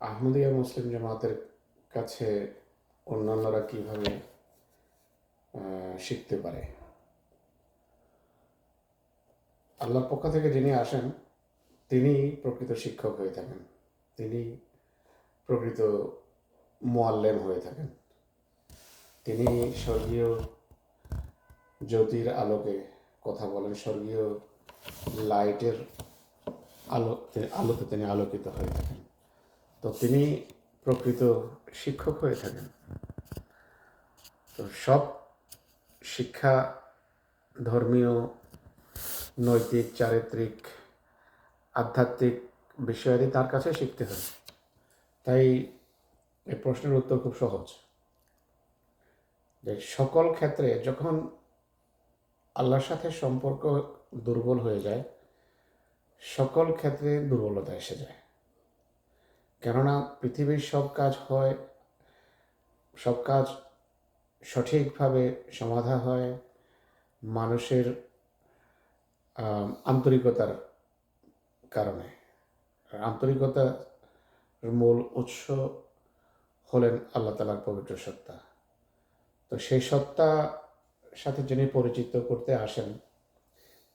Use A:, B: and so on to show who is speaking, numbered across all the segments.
A: আহমদিয়া মুসলিম জামাতের কাছে অন্যান্যরা কীভাবে শিখতে পারে? আল্লাহর পক্ষ থেকে যিনি আসেন, তিনি প্রকৃত শিক্ষক হয়ে থাকেন। তিনি প্রকৃত মোয়াল্লেম হয়ে থাকেন। তিনি স্বর্গীয় জ্যোতির আলোকে কথা বলেন, স্বর্গীয় লাইটের আলো, আলোতে তিনি আলোকিত হয়ে থাকেন। তো তিনি প্রকৃত শিক্ষক হয়ে থাকেন। তো সব শিক্ষা ধর্মীয়, নৈতিক, চারিত্রিক, আধ্যাত্মিক বিষয়াদি তার কাছে শিখতে হয়। তাই এই প্রশ্নের উত্তর খুব সহজ। যে সকল ক্ষেত্রে যখন আল্লাহর সাথে সম্পর্ক দুর্বল হয়ে যায়, সকল ক্ষেত্রে দুর্বলতা এসে যায়। কেননা পৃথিবীর সব কাজ হয়, সব কাজ সঠিকভাবে সমাধা হয়, মানুষের আন্তরিকতার কারণে। আন্তরিকতার মূল উৎস হলেন আল্লাহ তালার পবিত্র সত্তা। তো সেই সত্তা সাথে যিনি পরিচিত করতে আসেন,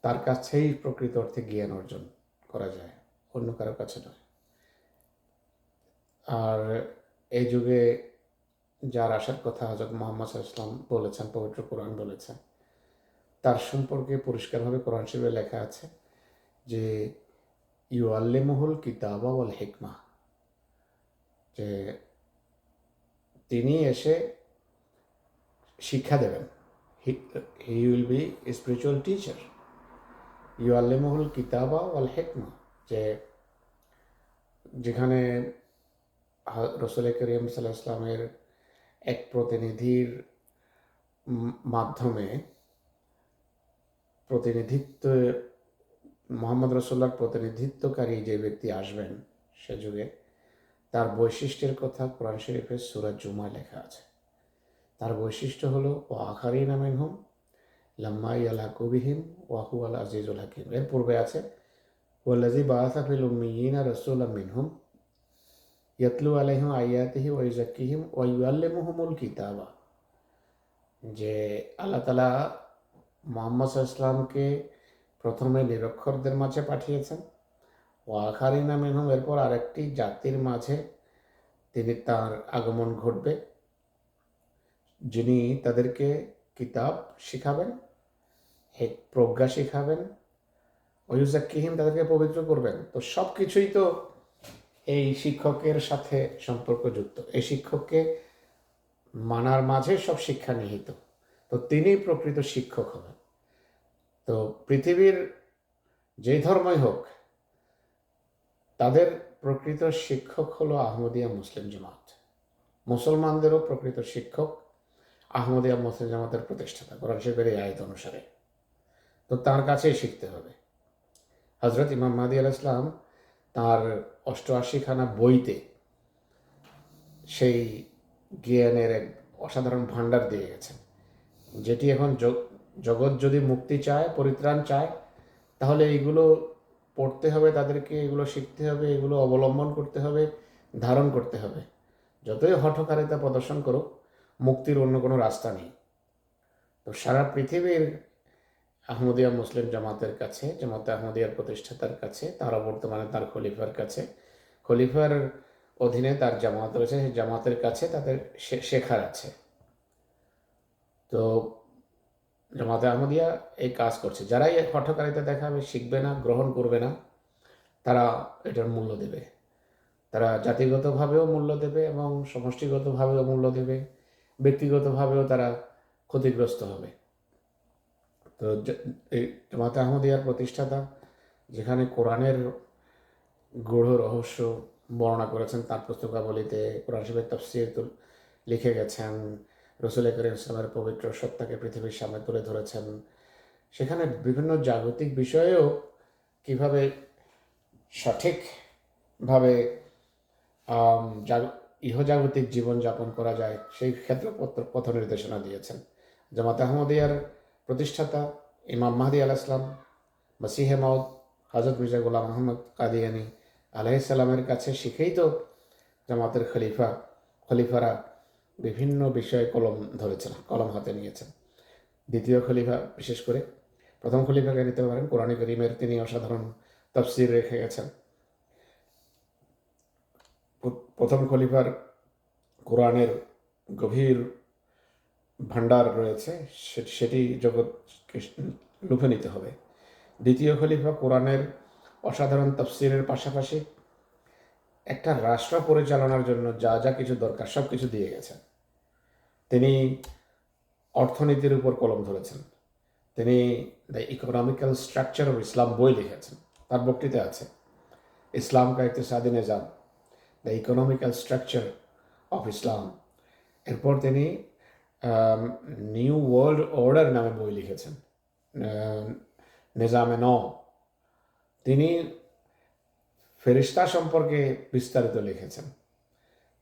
A: তার কাছেই প্রকৃত অর্থে জ্ঞান অর্জন করা যায়, অন্য কারও কাছে নয়। আর এই যুগে যার আসার কথা হজরত মোহাম্মদ ইসলাম বলেছেন, পবিত্র কোরআন বলেছেন, তার সম্পর্কে পরিষ্কারভাবে কোরআন শরীফে লেখা আছে যে ইউ আল্লেমহুল কিতাবা ওয়াল হেকমা, যে তিনি এসে শিক্ষা দেবেন। He will be spiritual teacher. You আল্লেমহুল কিতাবা ওয়াল হেকমা, যে যেখানে রসুল করিম সাল্লাহ ইসলামের এক প্রতিনিধির মাধ্যমে প্রতিনিধিত্ব, মোহাম্মদ রসুল্লার প্রতিনিধিত্বকারী যে ব্যক্তি আসবেন সে যুগে, তার বৈশিষ্ট্যের কথা কোরআন শরীফের সুরাজ জুমা লেখা আছে। তার বৈশিষ্ট্য হলো ও আখারি নামেন হুম লাম্মাই আল হাকুবিহিম ওয়াহু আল আজিজুল হাকিম। এর পূর্বে আছে ওয়াল্লাজি বাসাফিল উম্মিয়িনা রসুল মিনহুম ইয়াতলু আলাইহিম আয়াতিহি ওয়াইজাক্কিহিম ওয়াইয়াল্লিমুহুমুল কিতাবা যে আল্লাহ তালা মোহাম্মদ ইসলামকে প্রথমে নিরক্ষরদের মাঝে পাঠিয়েছেন। ও আখারি নামিনহুম এরপর আরেকটি জাতির মাঝে তিনি তার আগমন ঘটবে, যিনি তাদেরকে কিতাব শিখাবেন প্রজ্ঞা শিখাবেন ওয়ুজাক্কিহিম তাদেরকে পবিত্র করবেন। তো সব কিছুই তো এই শিক্ষকের সাথে সম্পর্কযুক্ত। এই শিক্ষককে মানার মাঝে সব শিক্ষা নিহিত। তো তিনি প্রকৃত শিক্ষক হবেন। তো পৃথিবীর যে ধর্মই হোক, তাদের প্রকৃত শিক্ষক হলো আহমদিয়া মুসলিম জামাত। মুসলমানদেরও প্রকৃত শিক্ষক আহমদিয়া মুসলিম জামাতের প্রতিষ্ঠাতা, কোরআন শরীফের এই আয়ত অনুসারে। তো তার কাছেই শিখতে হবে। হজরত ইমাম মাদি আল ইসলাম তার অষ্টআশিখানা বইতে সেই জ্ঞানের এক অসাধারণ ভাণ্ডার দিয়ে গেছেন। যেটি এখন জগৎ যদি মুক্তি চায়, পরিত্রাণ চায়, তাহলে এইগুলো পড়তে হবে, তাদেরকে এগুলো শিখতে হবে, এগুলো অবলম্বন করতে হবে, ধারণ করতে হবে। যতই হঠকারিতা প্রদর্শন করুক, মুক্তির অন্য কোনো রাস্তা নেই। তো সারা পৃথিবীর আহমদিয়া মুসলিম জামাতের কাছে, জামাতে আহমদিয়ার প্রতিষ্ঠাতার কাছে, তারা বর্তমানে তার খলিফার কাছে। খলিফার অধীনে তার জামাত রয়েছে, সেই জামাতের কাছে তাদের শেখার আছে। তো জামাতে আহমদিয়া এই কাজ করছে। যারাই এই হঠকারিতা দেখাবে, শিখবে না, গ্রহণ করবে না, তারা এটার মূল্য দেবে। তারা জাতিগতভাবেও মূল্য দেবে এবং সমষ্টিগতভাবেও মূল্য দেবে, ব্যক্তিগতভাবেও তারা ক্ষতিগ্রস্ত হবে। তো এই জামাতে আহমদিয়ার প্রতিষ্ঠাতা, যেখানে কোরআনের গূঢ় রহস্য বর্ণনা করেছেন, তার পুস্তকাবলিতে কোরআন শিবের তফসির লিখে গেছেন। রসুল করিম ইসলামের পবিত্র সত্তাকে পৃথিবীর সামনে তুলে ধরেছেন। সেখানে বিভিন্ন জাগতিক বিষয়েও কীভাবে সঠিকভাবে ইহজাগতিক জীবনযাপন করা যায়, সেই ক্ষেত্রে পথ নির্দেশনা দিয়েছেন। জামাত আহমদিয়ার প্রতিষ্ঠাতা ইমাম মাহদি আল ইসলাম, মসিহে মাউদ হজরত মির্জা গোলাম মোহাম্মদ কাদিয়ানি আলাইসাল্লামের কাছে শিখেই তো জামাতের খলিফা, খলিফারা বিভিন্ন বিষয়ে কলম ধরেছেন, কলম হাতে নিয়েছেন। দ্বিতীয় খলিফা বিশেষ করে প্রথম খলিফাকে নিতে পারেন, কোরআন করিমের তিনি অসাধারণ তফসির রেখে গেছেন। প্রথম খলিফার কোরআনের গভীর ভাণ্ডার রয়েছে সেটি জগৎকে লুফে নিতে হবে। দ্বিতীয় খলিফা কোরআনের অসাধারণ তফসিলের পাশাপাশি একটা রাষ্ট্র পরিচালনার জন্য যা যা কিছু দরকার, সব কিছু দিয়ে গেছেন। তিনি অর্থনীতির উপর কলম ধরেছেন। তিনি the economical structure of Islam বই লিখেছেন। তার বক্তৃতা আছে, ইসলাম কা ইকতিসাদি Nizam the economical structure of Islam. এরপর তিনি নিউ ওয়ার্ল্ড অর্ডার নামে বই লিখেছেন। আহ, নিজামে ন তিনি ফেরিস্তা সম্পর্কে বিস্তারিত লিখেছেন।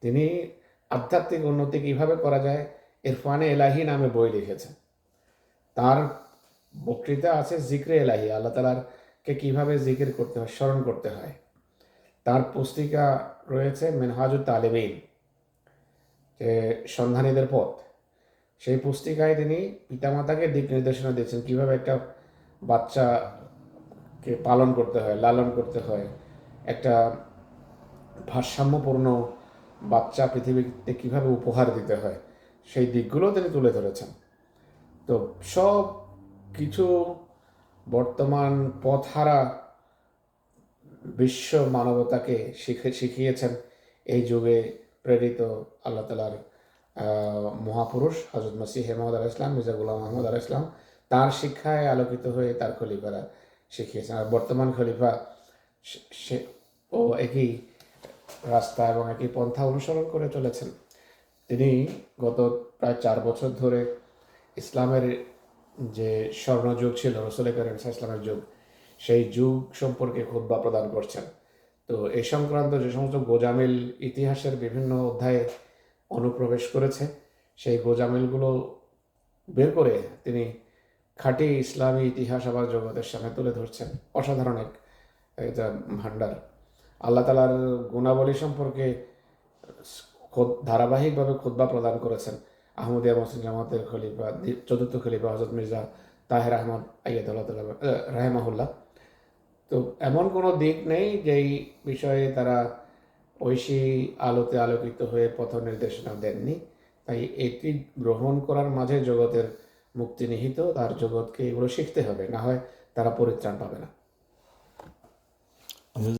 A: তিনি আধ্যাত্মিক উন্নতি কীভাবে করা যায় ইরফানে এলাহি নামে বই লিখেছেন। তার বক্তৃতা আছে জিক্রে এলাহি আল্লাহ তালার কে কীভাবে জিকির করতে হয় স্মরণ করতে হয়। তার পুস্তিকা রয়েছে মেনহাজুত তালেবিন যে সন্ধানীদের পথ। সেই পুস্তিকায় তিনি পিতামাতাকে দিক নির্দেশনা দিয়েছেন, কীভাবে একটা বাচ্চাকে পালন করতে হয়, লালন করতে হয়। একটা ভারসাম্যপূর্ণ বাচ্চা পৃথিবীতে কীভাবে উপহার দিতে হয়, সেই দিকগুলো তিনি তুলে ধরেছেন। তো সব কিছু বর্তমান পথহারা বিশ্ব মানবতাকে শিখে, শিখিয়েছেন এই যুগে প্রেরিত আল্লাহ তালার মহাপুরুষ হজরত মসিহ হেমদ আল ইসলাম মির্জা গুলাম আহমদ আল ইসলাম তার শিক্ষায় আলোকিত হয়ে তার খলিফারা শিখিয়েছেন। আর বর্তমান খলিফা সে- ও একই রাস্তা এবং একই পন্থা অনুসরণ করে চলেছেন। তিনি গত প্রায় চার বছর ধরে ইসলামের যে স্বর্ণযুগ ছিল, রসুল করিম ইসলামের যুগ, সেই যুগ সম্পর্কে খুদ্া প্রদান করছেন। তো এই সংক্রান্ত যে সমস্ত গোজামিল ইতিহাসের বিভিন্ন অধ্যায়ে অনুপ্রবেশ করেছে। সেই গোজামিলগুলো বের করে তিনি খাঁটি ইসলামী ইতিহাস আবার জগতের সামনে তুলে ধরছেন। অসাধারণ এক, এটা ভাণ্ডার। আল্লাহ তালার গুণাবলী সম্পর্কে ধারাবাহিকভাবে খুদ্া প্রদান করেছেন। আহমদিয়া মুসলিম জামাতের খলিফা চতুর্থ খলিফা হজরত মির্জা তাহের আহমদ আইয়াদ রাহেমাহুল্লাহ। তো এমন কোনো দিক নেই যেই বিষয়ে তারা ঐশী আলোতে আলোকিত হয়ে পথ নির্দেশনা দেননি। তাই এটি গ্রহণ করার মাঝে জগতের মুক্তি নিহিত, তার জগৎকে এগুলো শিখতে হবে, না হয় তারা পরিত্রাণ পাবে না।